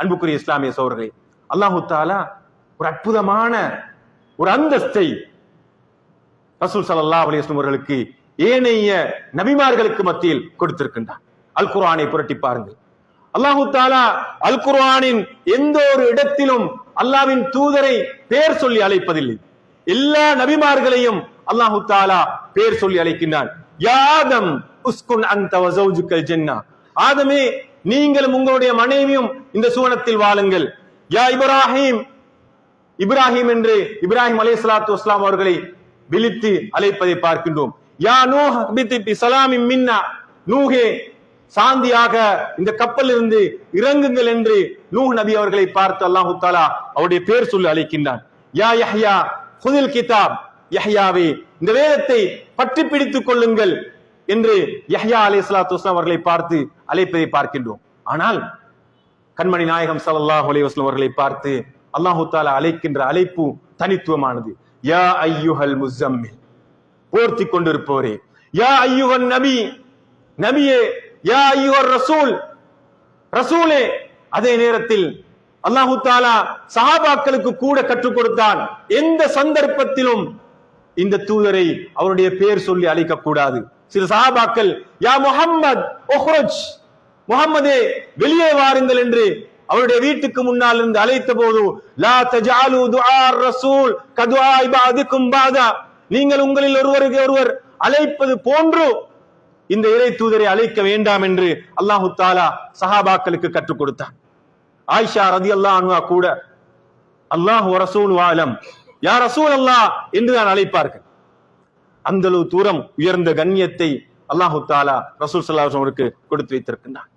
அன்புக்குரிய இஸ்லாமிய சோர்களே அல்லாஹு தாலா ஒரு அற்புதமான ஒரு அந்தஸ்தை ரசூல் சல்லா அலிஸ்லம் அவர்களுக்கு ஏனைய நபிமார்களுக்கு மத்தியில் கொடுத்திருக்கின்றான் அல் குர்ஆனை புரட்டி பாருங்கள். அல்லாஹு தாலா அல் குர்ஆனின் எந்த ஒரு இடத்திலும் அல்லாவின் தூதரை பேர் சொல்லி அழைப்பதில்லை. எல்லா நபிமார்களையும் அல்லாஹு தாலா பேர் சொல்லி அழைக்கின்றான். யாதம் உஸ்குன் அந்த ஜென்னா. ஆதமே நீங்களும் உங்களுடைய மனைவியும் இந்த சுவனத்தில் வாழுங்கள். யா இப்ராஹிம் இப்ராஹிம் என்று இப்ராஹிம் அலை சலாத்து வஸ்லாம் அவர்களை விழித்து அழைப்பதை பார்க்கின்றோம். யா நூஹ் பித்தி பி சலாமின் மின்னா நூஹே சாந்தியாக இந்த கப்பல் இருந்து இறங்குங்கள் என்று நூஹ் நபி அவர்களை பார்த்து அல்லாஹு தாலா அவருடைய பேர் சொல்லி அழைக்கின்றான். யா யஹ்யா ஹுதில் கிதாப் யஹ்யாவே இந்த வேதத்தை பற்றி பிடித்துக் கொள்ளுங்கள் என்று யஹ்யா அலை சலாத்து அவர்களை பார்த்து அழைப்பதை பார்க்கின்றோம். ஆனால் கண்மணி நாயகம் சல்லாஹ் அலைவாஸ்லம் அவர்களை பார்த்து அல்லாஹு தாலா அழைக்கின்ற அழைப்பு தனித்துவமானது. யா ஐயுஹல் முஸம்மில் போர்த்தி கொண்டிருப்பவரே யா ஐயுகன் நபி நபியே யா ஐயுகர் ரசூல் ரசூலே அதே நேரத்தில் அல்லாஹு தாலா சஹாபாக்களுக்கு கூட கற்றுக் கொடுத்தான். எந்த சந்தர்ப்பத்திலும் இந்த தூதரை அவருடைய பேர் சொல்லி அழைக்க கூடாது சில சஹாபாக்கள் யா முஹம்மத் முகமது வெளியே வாருங்கள் என்று அவருடைய வீட்டுக்கு முன்னால் இருந்து அழைத்த போது லா தஜாலு துஆ ரசூல் கதுஆ இபாதுக்கும் பாதா. நீங்கள் உங்களில் ஒருவருக்கு ஒருவர் அழைப்பது போன்று இந்த இறை தூதரை அழைக்க வேண்டாம் என்று அல்லாஹு தாலா சஹாபாக்களுக்கு கற்றுக் கொடுத்தான். ஆயிஷா ரதி அல்லாஹ் கூட அல்லாஹ் ரசூல் வாலம் யா ரசூல் அல்லாஹ் என்று தான் அழைப்பார்கள். அந்த அளவு தூரம் உயர்ந்த கண்ணியத்தை அல்லாஹு தாலா ரசூல் சல்லாஹ் அவருக்கு கொடுத்து வைத்திருக்கின்றான்.